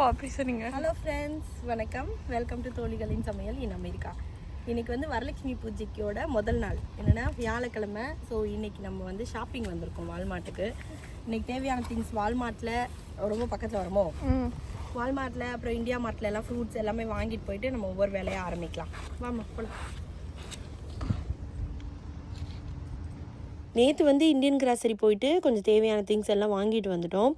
ஓ அப்படி சொன்னீங்க. Hello friends வணக்கம். வெல்கம் டு தோழிகளின் சமையல் இன் அமெரிக்கா. இன்னைக்கு வந்து வரலட்சுமி பூஜைக்கோட முதல் நாள். என்னென்னா வியாழக்கிழமை. ஸோ இன்னைக்கு நம்ம வந்து ஷாப்பிங் வந்திருக்கோம் வால்மார்ட்டுக்கு. இன்னைக்கு தேவையான திங்ஸ் வால்மார்ட்டில் ரொம்ப பக்கத்தில் வருமோ? வால்மார்ட்டில் அப்புறம் இந்தியா மார்ட்டில் எல்லாம் ஃப்ரூட்ஸ் எல்லாமே வாங்கிட்டு போயிட்டு நம்ம ஒவ்வொரு வேலையாக ஆரம்பிக்கலாம். வாமா போலாம். நேற்று வந்து இந்தியன் கிராசரி போயிட்டு கொஞ்சம் தேவையான திங்ஸ் எல்லாம் வாங்கிட்டு வந்துட்டோம்.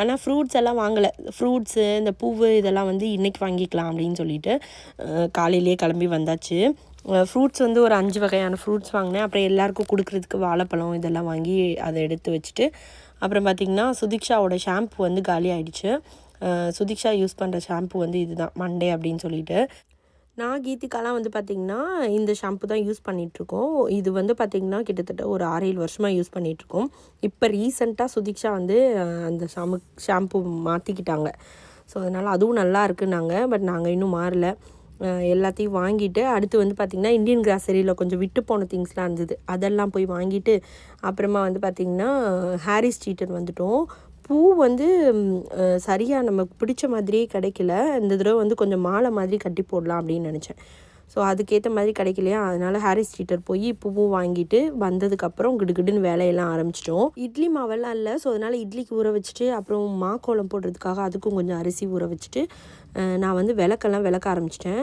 ஆனால் ஃப்ரூட்ஸ் எல்லாம் வாங்கலை. ஃப்ரூட்ஸு இந்த பூவு இதெல்லாம் வந்து இன்றைக்கி வாங்கிக்கலாம் அப்படின்னு சொல்லிட்டு காலையிலேயே கிளம்பி வந்தாச்சு. ஃப்ரூட்ஸ் வந்து ஒரு அஞ்சு வகையான ஃப்ரூட்ஸ் வாங்கினேன். அப்புறம் எல்லாருக்கும் கொடுக்குறதுக்கு வாழைப்பழம் இதெல்லாம் வாங்கி அதை எடுத்து வச்சுட்டு அப்புறம் பார்த்திங்கன்னா சுதிக்ஷாவோட ஷாம்பு வந்து காலி ஆகிடுச்சு சுதிக்ஷா யூஸ் பண்ணுற ஷாம்பு வந்து இதுதான் மண்டே அப்படின்னு சொல்லிட்டு. நான் கீதிகாலாம் வந்து பார்த்திங்கன்னா இந்த ஷாம்பு தான் யூஸ் பண்ணிகிட்ருக்கோம் இது வந்து பார்த்திங்கன்னா கிட்டத்தட்ட ஒரு ஆறு ஏழு வருஷமாக யூஸ் பண்ணிகிட்ருக்கோம் இப்போ ரீசெண்டாக சுதிக்ஷா வந்து அந்த ஷாம்பு ஷாம்பு மாற்றிக்கிட்டாங்க ஸோ அதனால் அதுவும் நல்லா இருக்குன்னாங்க. பட் நாங்கள் இன்னும் மாறல. எல்லாத்தையும் வாங்கிட்டு அடுத்து வந்து பார்த்திங்கன்னா இந்தியன் கிராசரியில் கொஞ்சம் விட்டு போன திங்ஸ்லாம் இருந்தது. அதெல்லாம் போய் வாங்கிட்டு அப்புறமா வந்து பார்த்திங்கன்னா ஹாரிஸ் ஸ்ட்ரீட்டர் வந்துட்டோம். பூ வந்து சரியாக நமக்கு பிடிச்ச மாதிரியே கிடைக்கல. இந்த தடவை வந்து கொஞ்சம் மாலை மாதிரி கட்டி போடலாம் அப்படின்னு நினச்சேன். ஸோ அதுக்கேற்ற மாதிரி கிடைக்கலையா? அதனால் ஹாரிஸ் ஸ்ட்ரீட்டர் போய் பூவும் வாங்கிட்டு வந்ததுக்கப்புறம் கிடுகிடுன்னு வேலையெல்லாம் ஆரம்பிச்சிட்டோம். இட்லி மாவெல்லாம் இல்லை. ஸோ அதனால் இட்லிக்கு ஊற வச்சுட்டு அப்புறம் மா கோலம் போடுறதுக்காக அதுக்கும் கொஞ்சம் அரிசி ஊற வச்சுட்டு நான் வந்து விளக்கெல்லாம் விளக்க ஆரம்பிச்சிட்டேன்.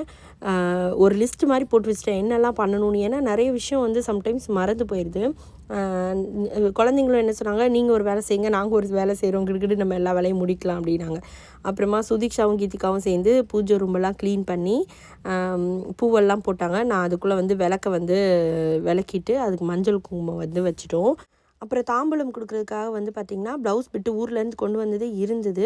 ஒரு லிஸ்ட் மாதிரி போட்டு வச்சிட்டேன். என்னெல்லாம் பண்ணணும்னு? ஏன்னா நிறைய விஷயம் வந்து சம்டைம்ஸ் மறந்து போயிடுது குழந்தைங்களும் என்ன சொன்னாங்க நீங்கள் ஒரு வேலை செய்யுங்க நாங்கள் ஒரு வேலை செய்கிறோம் கிடுக்கிட்டு நம்ம எல்லா வேலையும் முடிக்கலாம் அப்படின்னாங்க. அப்புறமா சுதீக்ஷாவும் கீதிகாவும் சேர்ந்து பூஜை ரூமெல்லாம் க்ளீன் பண்ணி பூவெல்லாம் போட்டாங்க. நான் அதுக்குள்ளே வந்து விளக்க வந்து விளக்கிட்டு அதுக்கு மஞ்சள் குங்குமம் வந்து வச்சிட்டோம். அப்புறம் தாம்பூலம் கொடுக்குறதுக்காக வந்து பார்த்திங்கன்னா ப்ளவுஸ் பிட்டு ஊர்லேருந்து கொண்டு வந்தது இருந்தது.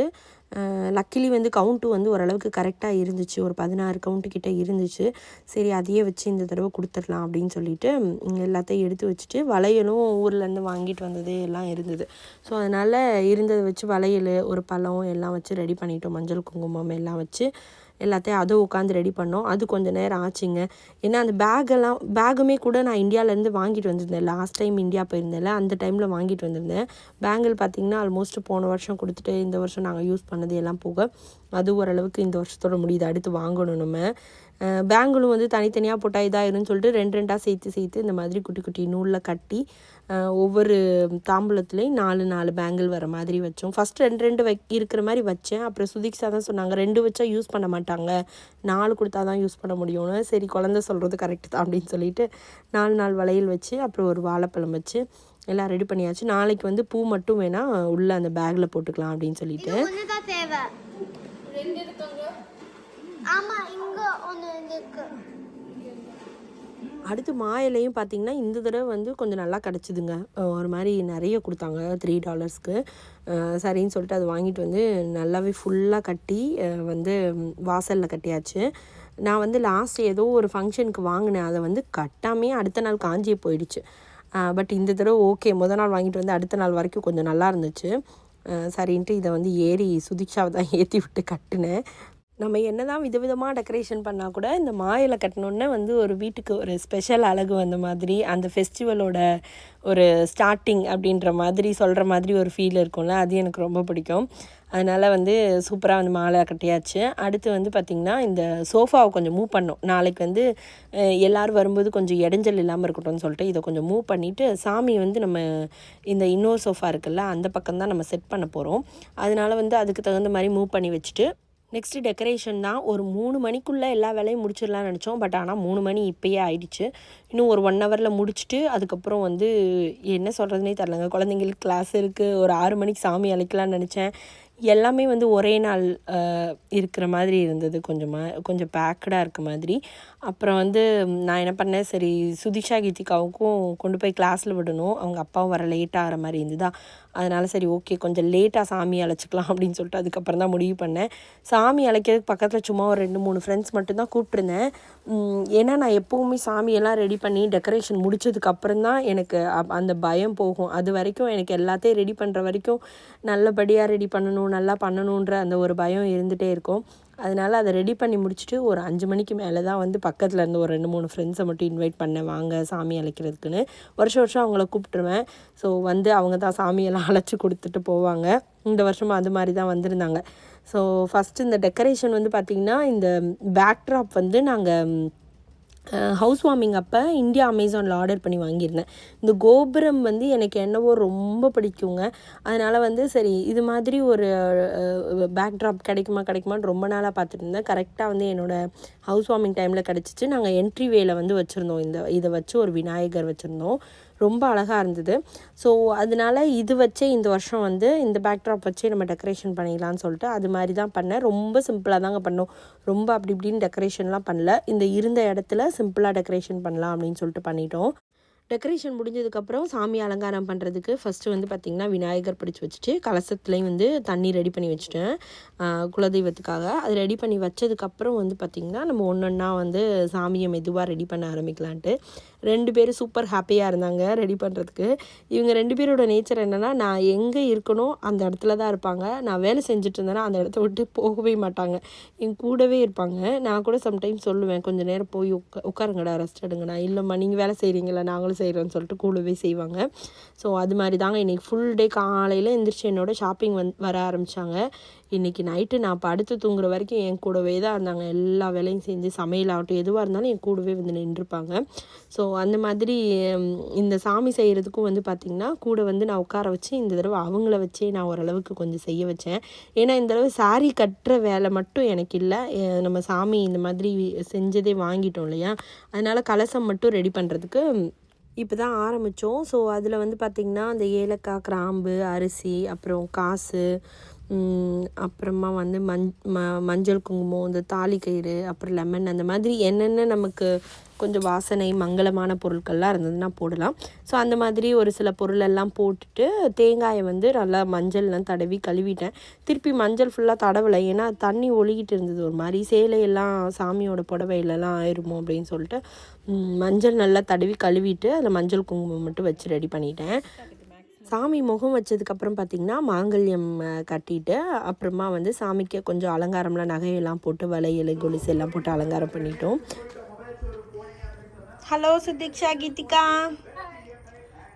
லக்கிலி வந்து கவுண்ட்டு வந்து ஓரளவுக்கு கரெக்டாக இருந்துச்சு. ஒரு பதினாறு கவுண்ட்டு கிட்டே இருந்துச்சு. சரி அதையே வச்சு இந்த தடவை கொடுத்துடலாம் அப்படின்னு சொல்லிட்டு எல்லாத்தையும் எடுத்து வச்சுட்டு வளையலும் ஊர்லேருந்து வாங்கிட்டு வந்தது எல்லாம் இருந்தது. ஸோ அதனால் இருந்ததை வச்சு வளையல் ஒரு பழம் எல்லாம் வச்சு ரெடி பண்ணிட்டோம். மஞ்சள் குங்குமம் எல்லாம் வச்சு. எல்லாத்தையும் அதுவும் உட்காந்து ரெடி பண்ணோம். அது கொஞ்சம் நேரம் ஆச்சுங்க. ஏன்னா அந்த பேக்கெல்லாம் பேகுமே கூட நான் இந்தியாவிலேருந்து வாங்கிட்டு வந்திருந்தேன். லாஸ்ட் டைம் இந்தியா போயிருந்தேன்ல அந்த டைமில் வாங்கிட்டு வந்திருந்தேன். பேங்கிள் பார்த்திங்கன்னா ஆல்மோஸ்ட் போன வருஷம் கொடுத்துட்டு இந்த வருஷம் நாங்கள் யூஸ் பண்ணது எல்லாம் போக அது ஓரளவுக்கு இந்த வருஷத்தோட முடியுது. அடுத்து வாங்கணும் நம்ம. பேங்கிளும் வந்து தனித்தனியாக போட்டால் இதாயிருன்னு சொல்லிட்டு ரெண்டு ரெண்டாக சேர்த்து சேர்த்து இந்த மாதிரி குட்டி குட்டி நூலில் கட்டி ஒவ்வொரு தாம்பூலத்துலேயும் நாலு நாலு பேங்கிள் வர மாதிரி வச்சோம். ஃபஸ்ட் ரெண்டு ரெண்டு வை இருக்கிற மாதிரி வச்சேன். அப்புறம் சுதிக்ஷா தான் சொன்னாங்க ரெண்டு வச்சா யூஸ் பண்ண மாட்டாங்க. நாலு கொடுத்தா தான் யூஸ் பண்ண முடியும்னு. சரி குழந்தை சொல்கிறது கரெக்டு தான் அப்படின்னு சொல்லிட்டு நாலு நாள் வளையல் வச்சு அப்புறம் ஒரு வாழைப்பழம் வச்சு எல்லாம் ரெடி பண்ணியாச்சு. நாளைக்கு வந்து பூ மட்டும் வேணால் உள்ளே அந்த பேக்கில் போட்டுக்கலாம் அப்படின்னு சொல்லிட்டு. அடுத்து மாயிலையும் பார்த்தீங்கன்னா இந்த தடவை வந்து கொஞ்சம் நல்லா கிடச்சிதுங்க. ஒரு மாதிரி நிறைய கொடுத்தாங்க த்ரீ டாலர்ஸ்க்கு சரின்னு சொல்லிட்டு அது வாங்கிட்டு வந்து நல்லாவே ஃபுல்லாக கட்டி வந்து வாசலில் கட்டியாச்சு. நான் வந்து லாஸ்ட் ஏதோ ஒரு ஃபங்க்ஷனுக்கு வாங்கினேன். அதை வந்து கட்டாமே அடுத்த நாள் காஞ்சியே போயிடுச்சு. பட் இந்த தடவை ஓகே முத நாள் வாங்கிட்டு வந்து அடுத்த நாள் வரைக்கும் கொஞ்சம் நல்லா இருந்துச்சு. சரின்ட்டு இதை வந்து ஏறி சுதிக்ஷாவை தான் ஏற்றி விட்டு கட்டினேன். நம்ம என்னதான் விதவிதமாக டெக்கரேஷன் பண்ணால் கூட இந்த மாயிலை கட்டினோன்னே வந்து ஒரு வீட்டுக்கு ஒரு ஸ்பெஷல் அழகு வந்த மாதிரி அந்த ஃபெஸ்டிவலோட ஒரு ஸ்டார்டிங் அப்படின்ற மாதிரி சொல்கிற மாதிரி ஒரு ஃபீல் இருக்கும்ல அது எனக்கு ரொம்ப பிடிக்கும். அதனால் வந்து சூப்பராக வந்து மாலை கட்டியாச்சு. அடுத்து வந்து பார்த்திங்கன்னா இந்த சோஃபாவை கொஞ்சம் மூவ் பண்ணோம். நாளைக்கு வந்து எல்லோரும் எல்லாரும் வரும்போது கொஞ்சம் இடைஞ்சல் இல்லாமல் இருக்கட்டும்னு சொல்லிட்டு இதை கொஞ்சம் மூவ் பண்ணிவிட்டு சாமி வந்து நம்ம இந்த இன்னொரு சோஃபா இருக்குல்ல அந்த பக்கம் தான் நம்ம செட் பண்ண போகிறோம் அதனால் வந்து அதுக்கு தகுந்த மாதிரி மூவ் பண்ணி வச்சுட்டு நெக்ஸ்ட்டு டெக்கரேஷன் தான் ஒரு மூணு மணிக்குள்ளே எல்லா வேலையும் முடிச்சிடலாம்னு நினச்சோம். பட் ஆனால் மூணு மணி இப்போயே ஆயிடுச்சு. இன்னும் ஒரு ஒன் ஹவரில் முடிச்சுட்டு அதுக்கப்புறம் வந்து என்ன சொல்கிறதுனே தெரிலங்க குழந்தைங்களுக்கு கிளாஸ் இருக்குது ஒரு ஆறு மணிக்கு சாமி அழைக்கலாம்னு நினச்சேன். எல்லாமே வந்து ஒரே நாள் இருக்கிற மாதிரி இருந்தது. கொஞ்சமாக கொஞ்சம் பேக்கடாக இருக்க மாதிரி. அப்புறம் வந்து நான் என்ன பண்ணேன்? சரி சுதிஷா கீதிகாவுக்கும் கொண்டு போய் கிளாஸில் விடணும். அவங்க அப்பாவும் வர லேட் ஆகிற மாதிரி இருந்ததா? அதனால் சரி ஓகே கொஞ்சம் லேட்டாக சாமி அழைச்சிக்கலாம் அப்படின்னு சொல்லிட்டு அதுக்கப்புறம் தான் முடிவு பண்ணேன். சாமி அழைக்கிறதுக்கு பக்கத்தில் சும்மா ஒரு ரெண்டு மூணு ஃப்ரெண்ட்ஸ் மட்டும்தான் கூப்பிட்ருந்தேன் ஏன்னா நான் எப்போவுமே சாமியெல்லாம் ரெடி பண்ணி டெக்கரேஷன் முடிச்சதுக்கப்புறம் தான் எனக்கு அப்- அந்த பயம் போகும். அது வரைக்கும் எனக்கு எல்லாத்தையும் ரெடி பண்ணுற வரைக்கும் நல்லபடியாக ரெடி பண்ணணும் நல்லா பண்ணணுன்ற அந்த ஒரு பயம் இருந்துகிட்டே இருக்கும். அதனால் அதை ரெடி பண்ணி முடிச்சுட்டு ஒரு அஞ்சு மணிக்கு மேலே தான் வந்து பக்கத்தில் இருந்து ஒரு ரெண்டு மூணு ஃப்ரெண்ட்ஸை மட்டும் இன்வைட் பண்ணேன். வாங்க சாமி அழைக்கிறதுக்குன்னு. வருஷம் வருஷம் அவங்கள கூப்பிட்டுருவேன். ஸோ வந்து அவங்க தான் சாமியெல்லாம் அழைச்சி கொடுத்துட்டு போவாங்க. இந்த வருஷமும் அது மாதிரி தான் வந்திருந்தாங்க. ஸோ ஃபஸ்ட்டு இந்த டெக்கரேஷன் வந்து பார்த்திங்கன்னா இந்த பேக்ட்ராப் வந்து நாங்கள் ஹவுஸ் வார்மிங் அப்போ இந்தியா அமேசானில் ஆர்டர் பண்ணி வாங்கியிருந்தேன். இந்த கோபுரம் வந்து எனக்கு என்னவோ ரொம்ப பிடிக்குங்க. அதனால் வந்து சரி இது மாதிரி ஒரு பேக்ட்ராப் கிடைக்குமா கிடைக்குமான்னு ரொம்ப நாளாக பார்த்துட்டு இருந்தேன் கரெக்டாக வந்து என்னோடய ஹவுஸ் வார்மிங் டைமில் கிடச்சிச்சு. நாங்கள் என்ட்ரி வேல வந்து வச்சுருந்தோம். இந்த இதை வச்சு ஒரு விநாயகர் வச்சுருந்தோம். ரொம்ப அழகாக இருந்தது. ஸோ அதனால இது வச்சே இந்த வருஷம் வந்து இந்த பேக்ட்ராப் வச்சே நம்ம டெக்கரேஷன் பண்ணிடலாம்னு சொல்லிட்டு அது மாதிரி தான் பண்ணேன். ரொம்ப சிம்பிளாக தாங்க பண்ணோம். ரொம்ப அப்படி இப்படின்னு டெக்கரேஷன்லாம் பண்ணல. இந்த இருந்த இடத்துல சிம்பிளாக டெக்கரேஷன் பண்ணலாம் அப்படின்னு சொல்லிட்டு பண்ணிட்டோம். டெக்கரேஷன் முடிஞ்சதுக்கப்புறம் சாமி அலங்காரம் பண்ணுறதுக்கு ஃபஸ்ட்டு வந்து பார்த்திங்கன்னா விநாயகர் பிடிச்சி வச்சுட்டு கலசத்துலேயும் வந்து தண்ணி ரெடி பண்ணி வச்சுட்டேன். குலதெய்வத்துக்காக. அது ரெடி பண்ணி வச்சதுக்கப்புறம் வந்து பார்த்திங்கன்னா நம்ம ஒன்று ஒன்றா வந்து சாமியை மெதுவாக ரெடி பண்ண ஆரம்பிக்கலான்ட்டு. ரெண்டு பேரும் சூப்பர் ஹாப்பியாக இருந்தாங்க ரெடி பண்ணுறதுக்கு இவங்க ரெண்டு பேரோட நேச்சர் என்னென்னா நான் எங்கே இருக்கணும் அந்த இடத்துல தான் இருப்பாங்க. நான் வேலை செஞ்சுட்டு இருந்தேன்னா அந்த இடத்த விட்டு போகவே மாட்டாங்க. என் கூடவே இருப்பாங்க. நான் கூட சம்டைம் சொல்லுவேன் கொஞ்சம் நேரம் போய் உட்கா உட்காருங்கடா ரெஸ்ட் எடுங்கண்ணா இல்லைம்மா நீங்கள் வேலை செய்கிறீங்களா நாங்களும் செய்கிறோன்னு சொல்லிட்டு கூடவே செய்வாங்க. ஸோ அது மாதிரி தாங்க இன்றைக்கி ஃபுல் டே காலையில் எந்திரிச்சு என்னோட ஷாப்பிங் வந் வர ஆரம்பித்தாங்க இன்றைக்கி நைட்டு நான் படுத்து தூங்குற வரைக்கும் என் கூடவே தான் இருந்தாங்க. எல்லா வேலையும் செஞ்சு சமையல் ஆகட்டும் எதுவாக இருந்தாலும் என் கூடவே வந்து நின்றுப்பாங்க. ஸோ அந்த மாதிரி இந்த சாமி செய்கிறதுக்கும் வந்து பார்த்திங்கன்னா கூட வந்து நான் உட்கார வச்சு இந்த தடவை அவங்கள வச்சே நான் ஓரளவுக்கு கொஞ்சம் செய்ய வச்சேன். ஏன்னா இந்த தடவை சாரீ கட்டுற வேலை மட்டும் எனக்கு இல்லை. நம்ம சாமி இந்த மாதிரி செஞ்சதே வாங்கிட்டோம் இல்லையா? அதனால் கலசம் மட்டும் ரெடி பண்ணுறதுக்கு இப்போ தான் ஆரம்பித்தோம் ஸோ அதில் வந்து பார்த்திங்கன்னா அந்த ஏலக்காய் கிராம்பு அரிசி அப்புறம் காசு அப்புறமா வந்து மஞ் ம மஞ்சள் குங்குமம் இந்த தாலி கயிறு அப்புறம் லெமன் அந்த மாதிரி என்னென்ன நமக்கு கொஞ்சம் வாசனை மங்களமான பொருட்கள்லாம் இருந்ததுன்னா போடலாம். ஸோ அந்த மாதிரி ஒரு சில பொருளெல்லாம் போட்டுட்டு தேங்காயை வந்து நல்லா மஞ்சள்லாம் தடவி கழுவிட்டேன். திருப்பி மஞ்சள் ஃபுல்லாக தடவலை. ஏன்னா தண்ணி ஒழுகிட்டு இருந்தது ஒரு மாதிரி. சேலையெல்லாம் சாமியோட புடவையிலலாம் ஆயிருமோ அப்படின்னு சொல்லிட்டு மஞ்சள் நல்லா தடவி கழுவிட்டு அதில் மஞ்சள் குங்குமம் மட்டும் வச்சு ரெடி பண்ணிட்டேன். சாமி முகம் வச்சதுக்கப்புறம் பார்த்திங்கன்னா மாங்கல்யம் கட்டிட்டு அப்புறமா வந்து சாமிக்கு கொஞ்சம் அலங்காரம்லாம் நகையெல்லாம் போட்டு வளையல் கொலுசு எல்லாம் போட்டு அலங்காரம் பண்ணிட்டோம். ஹலோ சுதீக்ஷா கீதிகா.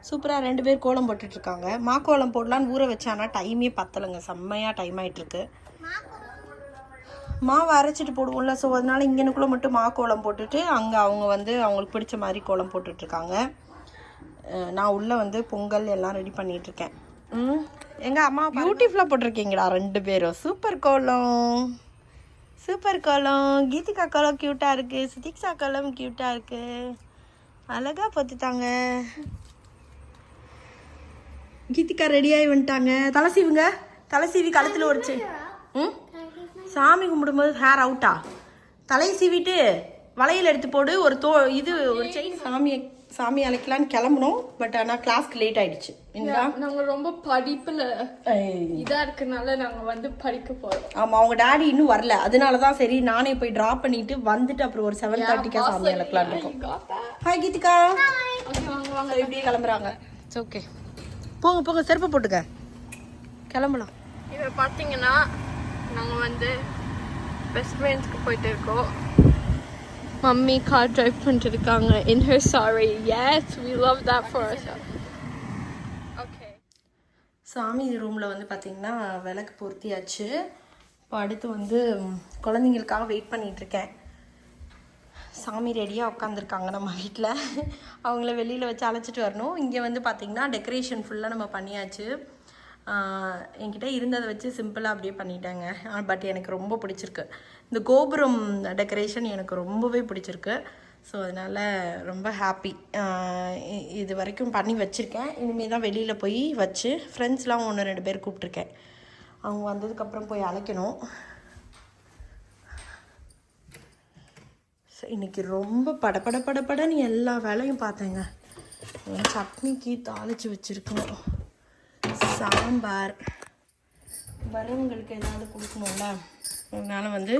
சூப்பராக ரெண்டு பேர் கோலம் போட்டுட்ருக்காங்க. மா கோலம் போடலான்னு ஊற வச்சானா டைமே பத்தலைங்க. செம்மையாக டைம் ஆயிட்டிருக்கு மாவு அரைச்சிட்டு போடுவோம்ல ஸோ அதனால இங்கனுக்குள்ளே மட்டும் மா கோலம் போட்டுட்டு அங்கே அவங்க வந்து அவங்களுக்கு பிடிச்ச மாதிரி கோலம் போட்டுட்ருக்காங்க. நான் உள்ளே வந்து பொங்கல் எல்லாம் ரெடி பண்ணிகிட்ருக்கேன் ம். எங்கள் அம்மா பியூட்டிஃபுல்லாக போட்டிருக்கீங்கடா ரெண்டு பேரும். சூப்பர் கோலம். சூப்பர் கோலம். கீதிகா கோலம் க்யூட்டாக இருக்குது சுதீக்ஷா கோலம் க்யூட்டாக இருக்குது அழகாக பொத்துட்டாங்க. கீதிகா ரெடியாகி வந்துட்டாங்க. தலை சீவுங்க. தலை சீவி கழுத்தில் ஒடிச்சு. ம்? சாமி கும்பிடும்போது ஹேர் அவுட்டா தலையை சீவிட்டு வளையல் எடுத்து போடு. ஒரு தோ இது ஒரு செயின் சாமியை சாமி அழைக்கலான்னு கிளம்புனோம். பட் ஆனால் கிளாஸ்க்கு லேட் ஆயிடுச்சு. என்னடா நாங்க ரொம்ப படிப்புல இதா இருக்கனால நாங்க வந்து படிக்க போறோம். ஆமாம் அவங்க டாடி இன்னும் வரல. அதனால தான் சரி நானே போய் ட்ராப் பண்ணிட்டு வந்துட்டு அப்புறம் ஒரு செவன் தேர்ட்டிக்கா சாமி அழைக்கலான்னு இருக்கோம். ஹாய் கீதிகா. வாங்க இப்படியே கிளம்புறாங்க. இட்ஸ் ஓகே போங்க போங்க செருப்பு போட்டுக்க. கிளம்பலாம். இப்ப பாத்தீங்கன்னா நாங்க வந்து பெஸ்ட் ஃப்ரெண்ட்ஸ்க்கு போயிட்டு இருக்கோம். மம்மி கார் டிரைவ் பண்ணிட்டு இருக்காங்க in her sari as we love that for us. Okay சாமி ரூமில் வந்து பார்த்திங்கன்னா விளக்கு பொருத்தியாச்சு. இப்போ அடுத்து வந்து குழந்தைங்களுக்காக வெயிட் பண்ணிட்டு இருக்கேன் சாமி ரெடியாக உட்காந்துருக்காங்க நம்ம வீட்டில் அவங்கள வெளியில் வச்சு அழைச்சிட்டு வரணும். இங்கே வந்து பார்த்திங்கன்னா டெக்கரேஷன் ஃபுல்லாக நம்ம பண்ணியாச்சு. என்கிட்ட இருந்ததை வச்சு சிம்பிளாக அப்படியே பண்ணிட்டேங்க. பட் எனக்கு ரொம்ப பிடிச்சிருக்கு. இந்த கோபுரம் டெக்கரேஷன் எனக்கு ரொம்பவே பிடிச்சிருக்கு. ஸோ அதனால் ரொம்ப ஹாப்பி இது வரைக்கும் பண்ணி வச்சுருக்கேன். இனிமேல் தான் வெளியில் போய் வச்சு ஃப்ரெண்ட்ஸ்லாம் ஒன்று ரெண்டு பேர் கூப்பிட்ருக்கேன் அவங்க வந்ததுக்கப்புறம் போய் அழைக்கணும். ஸோ இன்றைக்கி ரொம்ப படபட படப்படன்னு எல்லா வேலையும் பார்த்தேங்க. சட்னிக்கு தாளித்து வச்சுருக்கோம். சாம்பார். வரவங்களுக்கு ஏதாவது கொடுக்கணும்ல? அதனால் வந்து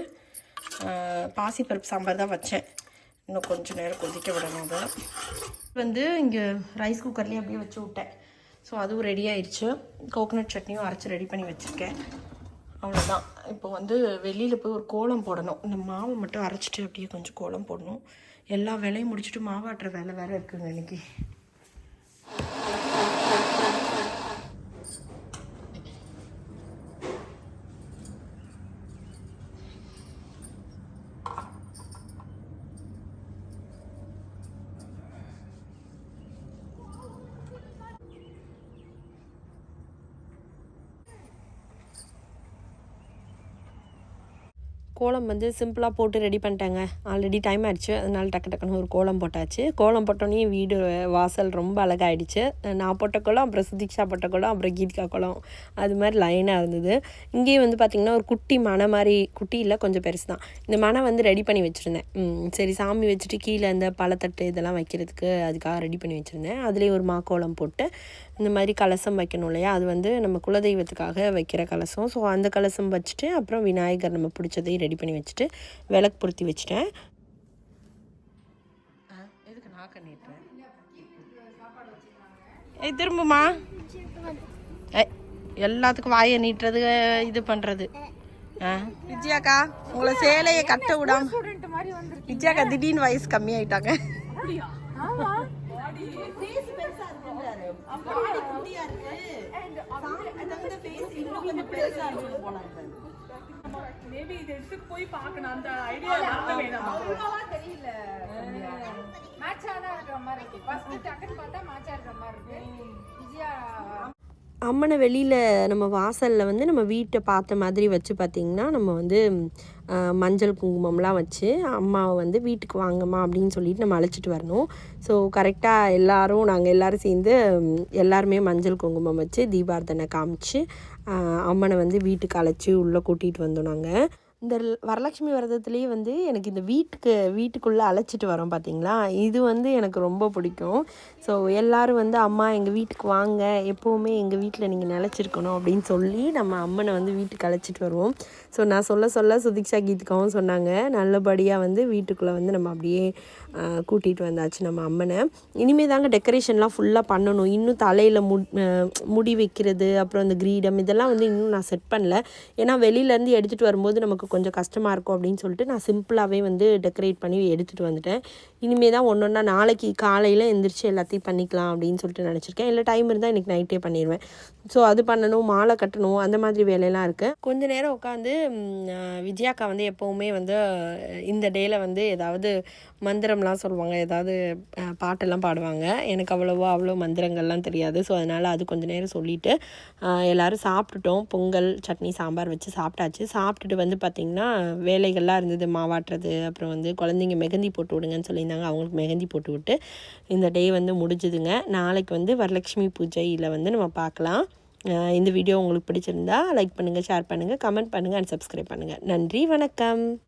பாசிப்பருப்பு சாம்பார் தான் வச்சேன். இன்னும் கொஞ்சம் நேரம் கொதிக்க விடணும் அதை. வந்து இங்கே ரைஸ் குக்கர்லேயே அப்படியே வச்சு விட்டேன். ஸோ அதுவும் ரெடி ஆயிடுச்சு கோகனட் சட்னியும் அரைச்சி ரெடி பண்ணி வச்சுருக்கேன். அவ்வளோதான் இப்போ வந்து வெளியில் போய் ஒரு கோலம் போடணும். இந்த மாவை மட்டும் அரைச்சிட்டு அப்படியே கொஞ்சம் கோலம் போடணும். எல்லா வேலையும் முடிச்சுட்டு மாவாட்டுற வேலை வேறு இருக்குங்க இன்னைக்கு. கோலம் வந்து சிம்பிளாக போட்டு ரெடி பண்ணிட்டேங்க. ஆல்ரெடி டைம் ஆயிடுச்சு. அதனால டக்கு டக்குன்னு ஒரு கோலம் போட்டாச்சு. கோலம் போட்டோன்னே வீடு வாசல் ரொம்ப அழகாயிடுச்சு. நான் போட்ட கோலம் அப்புறம் சுதீக்ஷா போட்ட கோலம் அப்புறம் கீதிகா கோலம். அது மாதிரி லைனாக இருந்தது. இங்கேயும் வந்து பார்த்திங்கன்னா ஒரு குட்டி மனை மாதிரி குட்டி இல்லை கொஞ்சம் பெருசு தான். இந்த மனை வந்து ரெடி பண்ணி வச்சுருந்தேன். சரி சாமி வச்சுட்டு கீழே இந்த பழத்தட்டு இதெல்லாம் வைக்கிறதுக்கு அதுக்காக ரெடி பண்ணி வச்சுருந்தேன். அதுலேயே ஒரு மா கோலம் போட்டு இந்த மாதிரி கலசம் வைக்கணும் இல்லையா? அது வந்து நம்ம குலதெய்வத்துக்காக வைக்கிற கலசம். ஸோ அந்த கலசம் வச்சுட்டு அப்புறம் விநாயகர் நம்ம பிடிச்சதையும் ரெடி பண்ணி வச்சுட்டு விளக்கு பொருத்தி வச்சுட்டேன். எதுக்கு நான் கண்ணிட்டுறேன் ஏய் திரும்புமா? ஏய், எல்லாத்துக்கும் வாயை நீட்டுறது இது பண்ணுறது ஆ? விஜயாக்கா உங்களை சேலையை கட்ட விடாம விஜயாக்கா திடீர்னு வயசு கம்மியாயிட்டாங்க. மேபி இது எடுத்துட்டு போய் பார்க்கணும். அந்த ஐடியா வரவே தெரியல மேட்சா தான் இருக்கிற மாதிரி இருக்கு. ஃபர்ஸ்ட் டக்குன்னு பார்த்தா மேட்சா இருக்கிற மாதிரி இருக்கு. விஜயா. அம்மனை வெளியில் நம்ம வாசலில் வந்து நம்ம வீட்டை பார்த்த மாதிரி வச்சு பார்த்திங்கன்னா நம்ம வந்து மஞ்சள் குங்குமம்லாம் வச்சு அம்மாவை வந்து வீட்டுக்கு வாங்கம்மா அப்படின்னு சொல்லிட்டு நம்ம அழைச்சிட்டு வரணும். ஸோ கரெக்டாக எல்லாரும் நாங்கள் எல்லாரும் சேர்ந்து எல்லாருமே மஞ்சள் குங்குமம் வச்சு தீபார்த்தனை காமிச்சு அம்மனை வந்து வீட்டுக்கு அழைச்சி உள்ளே கூட்டிகிட்டு வந்தோம் நாங்கள் இந்த வரலட்சுமி விரதத்துலேயே வந்து எனக்கு இந்த வீட்டுக்கு வீட்டுக்குள்ளே அழைச்சிட்டு வரோம் பார்த்தீங்களா இது வந்து எனக்கு ரொம்ப பிடிக்கும். ஸோ எல்லாரும் வந்து அம்மா எங்கள் வீட்டுக்கு வாங்க. எப்போவுமே எங்கள் வீட்டில் நீங்கள் நிலச்சிருக்கணும் அப்படின்னு சொல்லி நம்ம அம்மனை வந்து வீட்டுக்கு அழைச்சிட்டு வருவோம். ஸோ நான் சொல்ல சொல்ல சுதீக்ஷா கீதிகாவும் சொன்னாங்க. நல்லபடியாக வந்து வீட்டுக்குள்ளே வந்து நம்ம அப்படியே கூட்டிகிட்டு வந்தாச்சு நம்ம அம்மனை. இனிமேல் தாங்க டெக்கரேஷன்லாம் ஃபுல்லாக பண்ணணும். இன்னும் தலையில் முட் முடி வைக்கிறது அப்புறம் இந்த கிரீடம் இதெல்லாம் வந்து இன்னும் நான் செட் பண்ணல. ஏன்னா வெளியிலேருந்து எடுத்துகிட்டு வரும்போது நமக்கு கொஞ்சம் கஷ்டமாக இருக்கும் அப்படின்னு சொல்லிட்டு நான் சிம்பிளாகவே வந்து டெக்கரேட் பண்ணி எடுத்துகிட்டு வந்துட்டேன். இனிமேல் தான் ஒன்று ஒன்றா நாளைக்கு காலையில் எந்திரிச்சு எல்லாத்தையும் பண்ணிக்கலாம் அப்படின்னு சொல்லிட்டு நினச்சிருக்கேன். இல்லை டைம் இருந்தால் இன்றைக்கி நைட்டே பண்ணிடுவேன் ஸோ அது பண்ணணும் மாலை கட்டணும் அந்த மாதிரி வேலையெல்லாம் இருக்குது கொஞ்ச நேரம் உட்காந்து விஜயாக்கா வந்து எப்போவுமே வந்து இந்த டேயில் வந்து ஏதாவது மந்திரம்லாம் சொல்லுவாங்க. ஏதாவது பாட்டெல்லாம் பாடுவாங்க. எனக்கு அவ்வளோவா அவ்வளோ மந்திரங்கள்லாம் தெரியாது. ஸோ அதனால் அது கொஞ்ச நேரம் சொல்லிவிட்டு எல்லோரும் சாப்பிட்டுட்டோம். பொங்கல் சட்னி சாம்பார் வச்சு சாப்பிட்டாச்சு. சாப்பிட்டுட்டு வந்து பார்த்திங்கன்னா வேலைகள்லாம் இருந்தது. மாவாட்டுறது அப்புறம் வந்து குழந்தைங்க மெகந்தி போட்டு விடுங்கன்னு சொல்லியிருந்தாங்க. அவங்களுக்கு மெகந்தி போட்டு விட்டு இந்த டே வந்து முடிஞ்சுதுங்க. நாளைக்கு வந்து வரலட்சுமி பூஜையில் வந்து நம்ம பார்க்கலாம் இந்த வீடியோ உங்களுக்கு பிடிச்சிருந்தா லைக் பண்ணுங்கள் ஷேர் பண்ணுங்கள் கமெண்ட் பண்ணுங்கள் அண்ட் சப்ஸ்கிரைப் பண்ணுங்கள் நன்றி வணக்கம்.